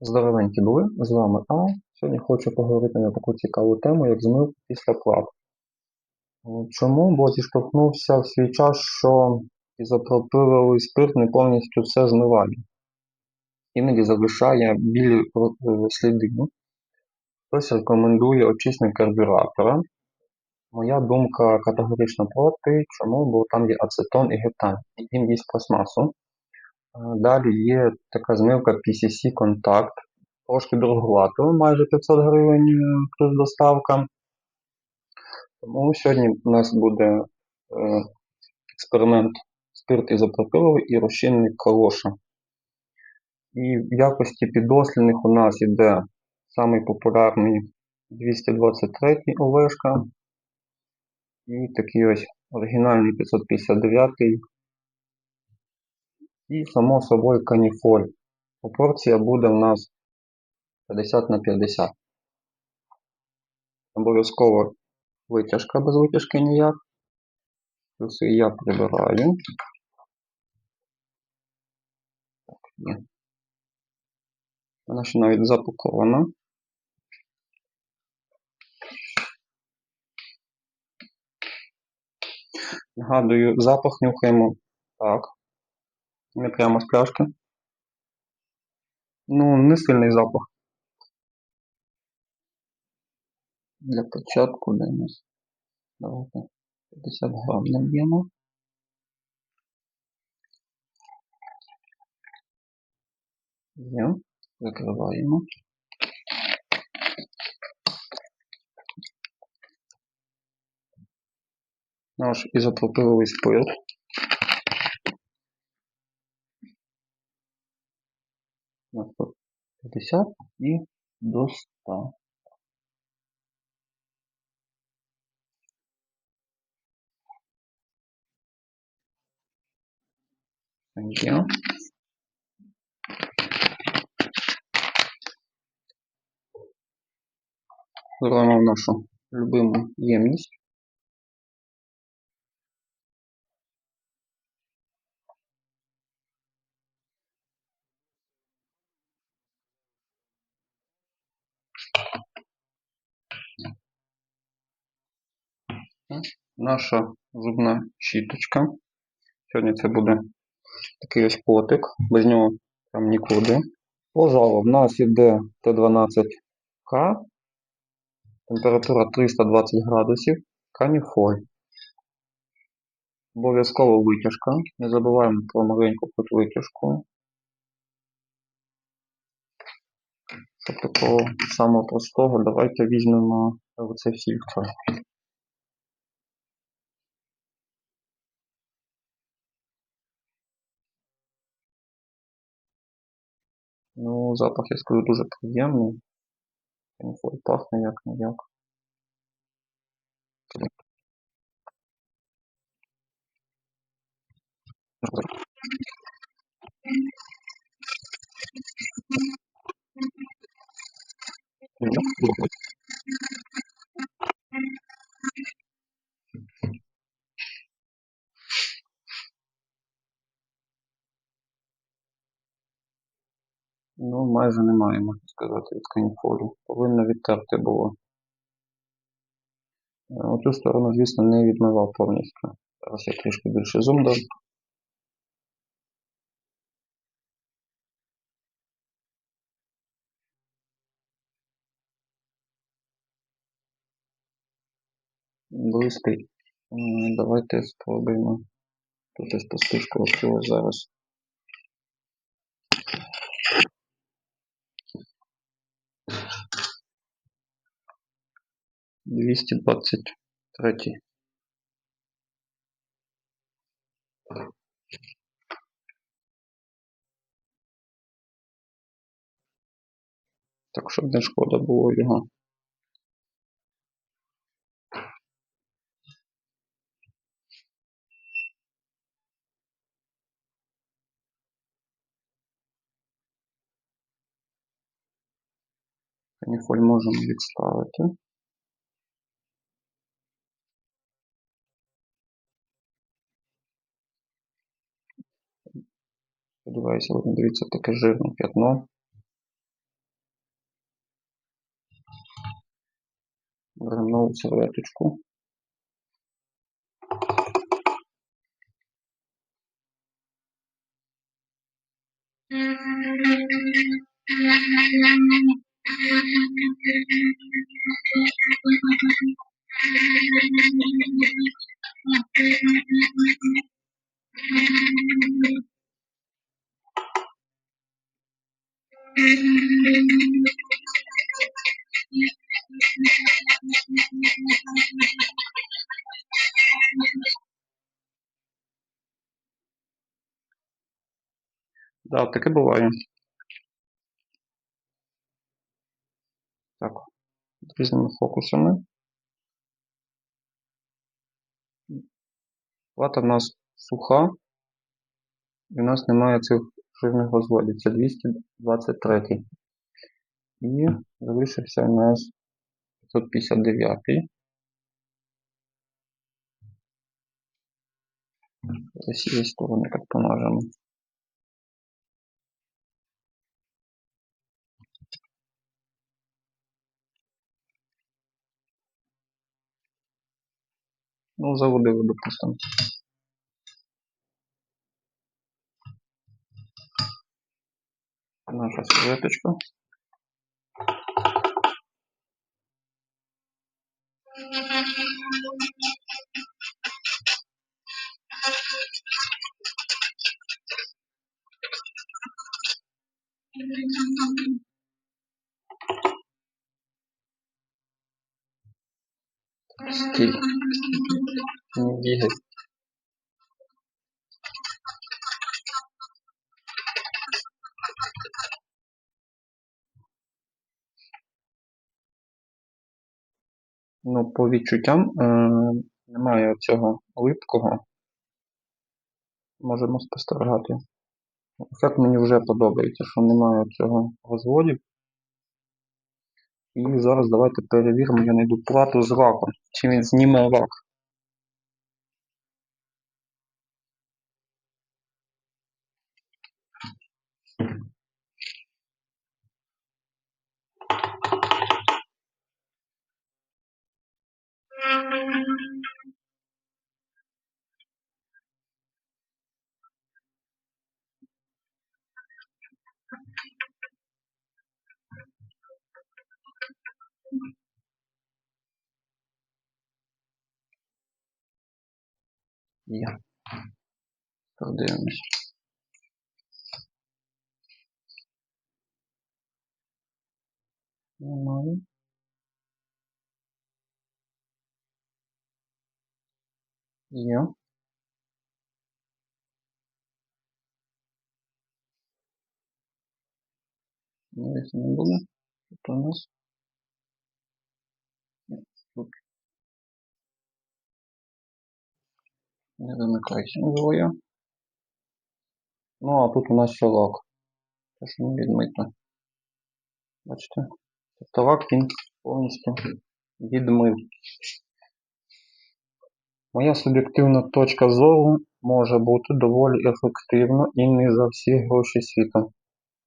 Здоровенькі були, з вами А. Сьогодні хочу поговорити на таку цікаву тему, як змив після плат. Е, Чому? Бо зіштовхнувся в свій час, що ізопропиловий спирт не повністю все змиває. Іноді залишає білі е, сліди. Хтось рекомендує очисник карбюратора. Моя думка категорично проти. Чому? Бо там є ацетон і гептан, і він їсть пластмасу. Далі є така змивка PCC Contact, трошки дороговато, майже 500 гривень е, плюс доставка. Тому сьогодні у нас буде е, експеримент спирт ізопропиловий і розчинник калоша. І в якості підослідних у нас іде самий популярний 223 ОВшка і такий ось оригінальний 559 і само собою каніфоль. Пропорція буде у нас 50 на 50. Обов'язково витяжка без витяжки ніяк. Плюси я прибираю. Вона ще навіть запакована. Нагадую, запах нюхаємо так. Не прямо з пляшки. Ну, не сильний запах. Для початку у нас. Давайте 50 грам наб'ємо. Є. Закриваємо. Наш ізопропиловий спирт. На 150 і до 100. Є. Беремо в нашу любиму ємність. Наша зубна щіточка. Сьогодні це буде такий ось потик, без нього там нікуди. По залу в нас іде Т12К, температура 320 градусів, каніфоль. Обов'язково витяжка. Не забуваємо про маленьку витяжку. Такого самого простого, давайте візьмемо оцей фільтр. Ну, запах, я скажу, дуже приємний. Каніфоль пахне як не як. Ну, майже немає, можна сказати, від каніфолю. Повинно відтерти було. Е, Оцю сторону, звісно, не відмивав повністю. Зараз я трішки більше зум дам. Блистий. М, Давайте спробуємо. Тут ось пустишку відкрила зараз. Двісті двадцять третій. Так, щоб не шкода було його. Каніфоль можемо відставити. Сподіваюся, ви не дивіться таке жирне п'ятно. Беремо нову серветочку. Thank you. Да, таке буває. Так, різними фокусами. Плата в нас суха, і в нас немає цих жирних розводів. Це 223. І залишився у нас 559. З сторони так помажемо. Ну, заводили, допустимо. Наша серветочка. Стиль. Не бігай. Ну, по відчуттям е, немає цього липкого. Можемо спостерігати. Ефект мені вже подобається, що немає цього розводів. І зараз давайте перевіримо, я знайду плату з раком. Чи він зніме рак. Є. Подивимось. Немає. Є. Ну, якщо не буде, то у нас. Ні, Тут. Не замикайся двоє. Ну, а тут у нас ще лак. Те, що не відмито. Бачите? Тобто лак він повністю відмив. Моя суб'єктивна точка зору може бути доволі ефективна і не за всі гроші світу.